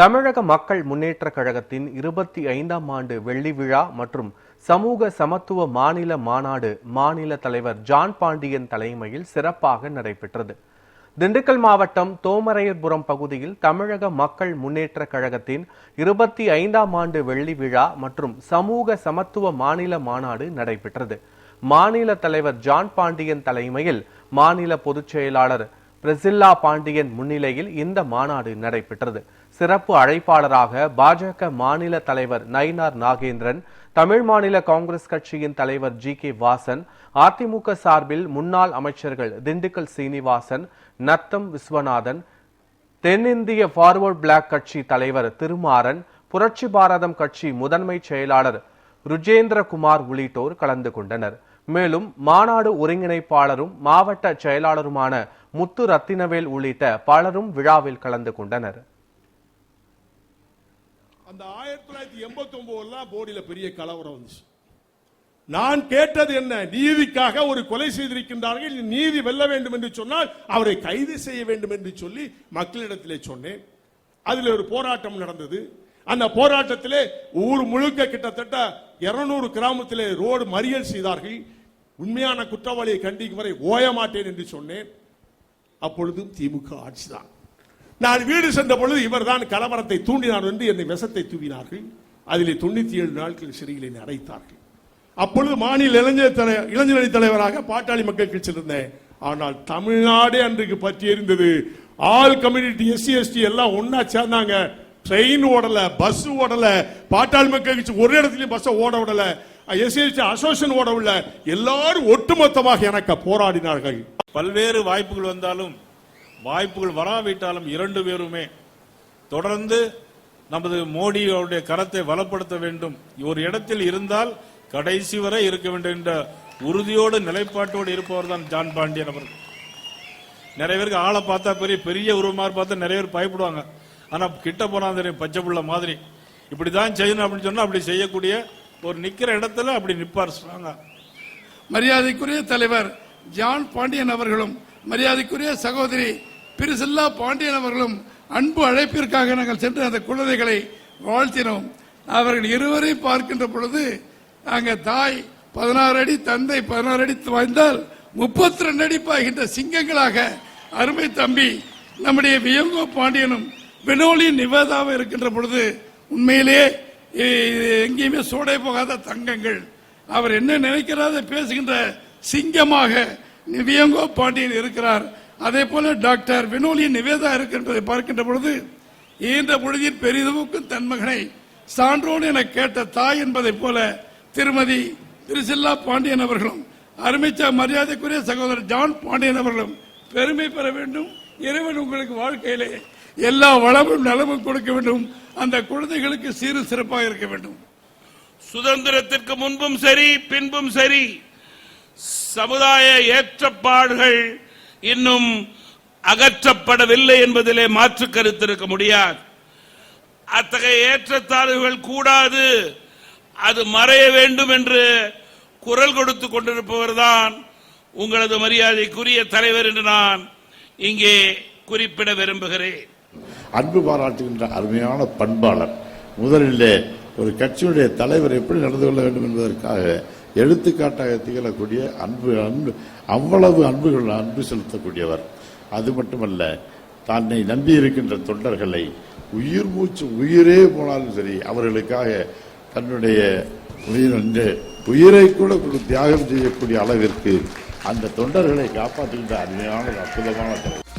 தமிழக மக்கள் முன்னேற்ற கழகத்தின் இருபத்தி ஐந்தாம் ஆண்டு வெள்ளி விழா மற்றும் சமூக சமத்துவ மாநில மாநாடு மாநில தலைவர் ஜான் பாண்டியன் தலைமையில் சிறப்பாக நடைபெற்றது. திண்டுக்கல் மாவட்டம் தோமரையர்புரம் பகுதியில் தமிழக மக்கள் முன்னேற்ற கழகத்தின் இருபத்தி ஐந்தாம் ஆண்டு வெள்ளி விழா மற்றும் சமூக சமத்துவ மாநில மாநாடு நடைபெற்றது. மாநில தலைவர் ஜான் பாண்டியன் தலைமையில் மாநில பொதுச் செயலாளர் பிரசில்லா பாண்டியன் முன்னிலையில் இந்த மாநாடு நடைபெற்றது. சிறப்பு அழைப்பாளராக பாஜக மாநில தலைவர் நயினார் நாகேந்திரன் தமிழ் மாநில காங்கிரஸ் கட்சியின் தலைவர் ஜி கே வாசன் அதிமுக சார்பில் முன்னாள் அமைச்சர்கள் திண்டுக்கல் சீனிவாசன் நத்தம் விஸ்வநாதன் தென்னிந்திய ஃபார்வர்ட் பிளாக் கட்சி தலைவர் திருமாறன் புரட்சி பாரதம் கட்சி முதன்மை செயலாளர் ருஜேந்திரகுமார் உள்ளிட்டோர் கலந்து கொண்டனர். மேலும் மாநாடு ஒருங்கிணைப்பாளரும் மாவட்ட செயலாளருமான முத்து ரத்தினவேல் உள்ளிட்ட பலரும் விழாவில் கலந்து கொண்டனர். அந்த ஆயிரத்தி தொள்ளாயிரத்தி எண்பத்தி ஒன்பதுல போடியில பெரிய கலவரம் வந்துச்சு. நான் கேட்டது என்ன? நீதிக்காக ஒரு கொலை செய்திருக்கின்றார்கள். நீதி வெல்ல வேண்டும் என்று சொன்னால் அவரை கைது செய்ய வேண்டும் என்று சொல்லி மக்களிடத்திலே சொன்னேன். அதில் ஒரு போராட்டம் நடந்தது. அந்த போராட்டத்திலே ஊர் முழுக்க கிட்டத்தட்ட 200 கிராமத்திலே ரோடு மறியல் செய்தார்கள். உண்மையான குற்றவாளியை கண்டிக்கும் வரை ஓய மாட்டேன் என்று சொன்னேன். அப்பொழுதும் திமுக ஆட்சிதான். நான் வீடு சென்ற பொழுது இவர்தான் கலவரத்தை தூண்டினார் என்று என்னை விஷத்தை தூவினார்கள். அதிலே தொண்ணூத்தி ஏழு நாட்கள் சிறையில் என்னை அடைத்தார்கள். அப்பொழுது மாநில இளைஞர் தலை இளைஞரணி தலைவராக பாட்டாளி மக்கள் கட்சியிருந்தேன் ஆனால் தமிழ்நாடே அன்றைக்கு பற்றி எரிந்தது ஆல் கம்யூனிட்டி எஸ்சி எஸ்டி எல்லாம் ஒன்னா சேர்ந்தாங்க. ட்ரெயின் ஓடல பஸ் ஓடல பாட்டாளி மக்கள் கட்சி ஒரு இடத்துலயும் பஸ் ஓட விடல எஸ்சி எஸ்டி அசோசியேஷன் ஓட விடல. எல்லாரும் ஒட்டுமொத்தமாக எனக்கு போராடினார்கள். பல்வேறு வாய்ப்புகள் வந்தாலும் வாய்ப்புகள் வராவிட்டாலும் இரண்டு பேருமே தொடர்ந்து நமது மோடியோடைய கரத்தை வளப்படுத்த வேண்டும். ஒரு இடத்தில் இருந்தால் கடைசி வரை இருக்க வேண்டும் என்ற உறுதியோடு நிலைப்பாட்டோடு இருப்பவர் தான் ஜான் பாண்டியன் அவர்கள். நிறைய பேருக்கு ஆளை பார்த்தா பெரிய பெரிய உருவமாக பார்த்தா நிறைய பேர் பயப்படுவாங்க. ஆனால் கிட்ட போனா தெரியும் பச்சை புள்ள மாதிரி. இப்படி தான் செய்யணும் அப்படின்னு சொன்னால் அப்படி செய்யக்கூடிய ஒரு நிற்கிற இடத்துல அப்படி நிற்பார் ஸ்ட்ராங்கா. மரியாதைக்குரிய தலைவர் ஜான் பாண்டியன் அவர்களும் மரியாதைக்குரிய சகோதரி பிரிசில்லா பாண்டியன் அவர்களும் அன்பு அழைப்பிற்காக நாங்கள் சென்று அந்த குழந்தைகளை வாழ்த்தினோம். அவர்கள் இருவரையும் பார்க்கின்ற பொழுது நாங்கள் தாய் பதினாறு அடி தந்தை பதினாறு அடி வாய்ந்தால் முப்பத்தி ரெண்டு அடி பாய்கின்ற சிங்கங்களாக அருமை தம்பி நம்முடைய வியங்கோ பாண்டியனும் வினோலி நிவேதாவும் இருக்கின்ற பொழுது உண்மையிலேயே இது எங்கேயுமே சோடை போகாத தங்கங்கள். அவர் என்ன நினைக்கிறாத பேசுகின்ற சிங்கமாக வியங்கோ பாண்டியன் இருக்கிறார். அதே போல டாக்டர் வினோலி நிவேதா இருக்கின்றதை பார்க்கின்ற பொழுது ஈன்ற பொழுதில் பெரிதுவுக்கும் தன்மகனை சான்றோடு சான்றோன் என கேட்ட தாய் என்பதை போல திருமதி திருசில்லா பாண்டியன் அவர்களும் அருமைச்சா மரியாதைக்குரிய சகோதரர் ஜான் பாண்டியன் அவர்களும் பெருமை பெற வேண்டும். இறைவன் உங்களுக்கு வாழ்க்கையிலே எல்லா வளமும் நலமும் கொடுக்க வேண்டும். அந்த குழந்தைகளுக்கு சீரும் சிறப்பாக இருக்க வேண்டும். சுதந்திரத்திற்கு முன்பும் சரி பின்பும் சரி சமுதாய ஏற்றப்பாடுகள் இன்னும் அகற்றப்படவில்லை என்பதிலே மாற்று கருத்து இருக்க முடியாது. அத்தகைய ஏற்றத்தாழ்வுகள் கூடாது. அது மறைய வேண்டும் என்று குரல் கொடுத்து கொண்டிருப்பவர்தான் உங்களது மரியாதைக்குரிய தலைவர் என்று நான் இங்கே குறிப்பிட விரும்புகிறேன். அன்பு பாராட்டுகின்ற அருமையான பண்பாளர் முதலிலே ஒரு கட்சியுடைய தலைவர் எப்படி நடந்து கொள்ள வேண்டும் என்பதற்காக எழுத்துக்காட்டாக திகழக்கூடிய அன்பு அன்பு அவ்வளவு அன்புகள் அன்பு செலுத்தக்கூடியவர். அது மட்டுமல்ல தன்னை நம்பி இருக்கின்ற தொண்டர்களை உயிர் மூச்சு உயிரே போனாலும் சரி அவர்களுக்காக தன்னுடைய உயிர் உயிரை கூட தியாகம் செய்யக்கூடிய அளவிற்கு அந்த தொண்டர்களை காப்பாற்றுகின்ற அருமையான அற்புதமான தலைவர்